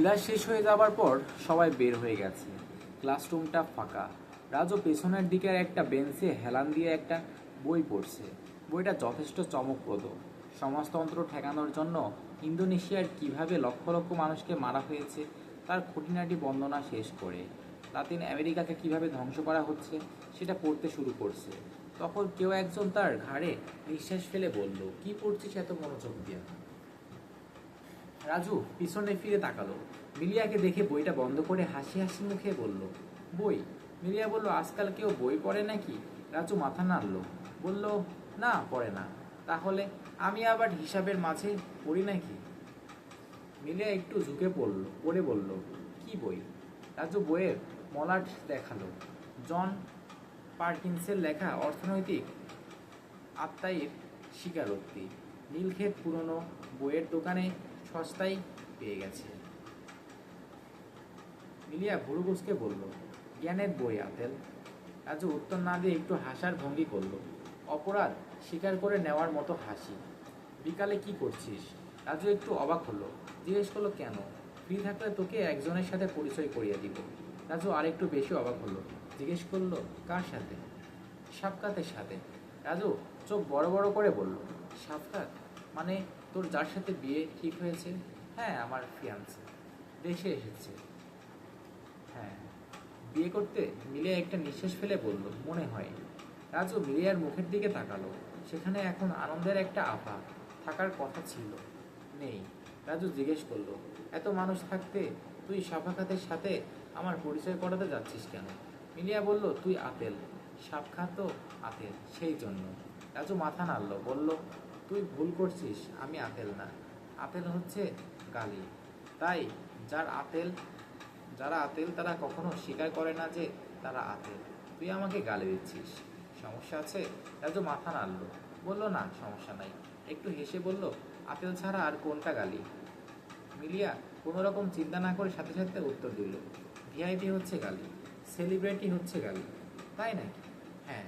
Class শেষ হয়ে যাবার পর সবাই বের হয়ে গেছে। ক্লাসরুমটা ফাঁকা। রাজু পেছনের দিকের একটা বেঞ্চে হেলান দিয়ে একটা বই পড়ছে। বইটা যথেষ্ট চমকপ্রদ। সমাজতন্ত্র ঠেকানোর জন্য ইন্দোনেশিয়ার কীভাবে লক্ষ লক্ষ মানুষকে মারা হয়েছে, তার খুঁটিনাটি বন্দনা শেষ করে। লাতিন আমেরিকাকে কীভাবে ধ্বংস করা হচ্ছে, সেটা পড়তে শুরু করছে। তখন কেউ একজন তার ঘাড়ে নিঃশ্বাস ফেলে বলল, কি পড়ছিস এত মনোযোগ দিয়ে? রাজু, পিছনে ফিরে তাকালো। মিলিয়াকে দেখে বইটা বন্ধ করে হাসি হাসি মুখে বলল, বই? মিলিয়া বলল, আজকাল কেউ বই পড়ে নাকি? রাজু মাথা নাড়ল, বলল, না, পড়ে না। তাহলে আমি আবার হিসাবের মাঝে পড়ি নাকি? মিলিয়া একটু ঝুঁকে পড়ল, পড়ে বলল, কি বই? রাজু বইয়ের মলাট দেখাল, জন পার্কিন্সের লেখা অর্থনৈতিক আত্মাইয়ের স্বীকারোক্তি। নীলক্ষেত পুরনো বইয়ের দোকানে সস্তায় পেয়ে গেছে। মিলিয়া ভুরুগুসকে বলল, জ্ঞানের বই আতেল রাজু উত্তর না দিয়ে একটু হাসার ভঙ্গি করল। অপরাধ স্বীকার করে নেওয়ার মতো হাসি। বিকালে কি করছিস? রাজু একটু অবাক হলো। জিজ্ঞেস করল, কেন? ফ্রি থাকলে তোকে একজনের সাথে পরিচয় করিয়ে দিব। রাজু আরেকটু বেশি অবাক হলো। জিজ্ঞেস করল, কার সাথে? সাপকাতের সাথে। রাজু চোখ বড় বড় করে বলল সাপকাত মানে তোর যার সাথে বিয়ে ঠিক হয়েছে? হ্যাঁ আমার ফিয়ান্সে দেশে এসেছে। হ্যাঁ বিয়ে করতে মিলিয়া একটা নিঃশ্বাস ফেলে বলল, মনে হয়। রাজু মিলিয়ার মুখের দিকে তাকালো। সেখানে এখন আনন্দের একটা আভা থাকার কথা ছিল। নেই। রাজু জিজ্ঞেস করল, এত মানুষ থাকতে তুই সাফাখাতের সাথে আমার পরিচয় করাতে যাচ্ছিস কেন? মিলিয়া বলল, তুই আতেল সাপখাত আতেল সেই জন্য। রাজু মাথা নাড়ল, বলল তুই ভুল করছিস, আমি আপেল না। আপেল হচ্ছে গালি। তাই যার আপেল, যারা আতেল তারা কখনো স্বীকার করে না যে তারা আতেল তুই আমাকে গালি দিচ্ছিস। সমস্যা আছে? রাজু মাথা নাড়ল। বলল, না, সমস্যা নাই। একটু হেসে বলল, আপেল ছাড়া আর কোনটা গালি? মিলিয়া কোনো রকম চিন্তা না করে সাথে সাথে উত্তর দিল, ভিআইপি হচ্ছে গালি, সেলিব্রিটি হচ্ছে গালি, তাই নাকি? হ্যাঁ।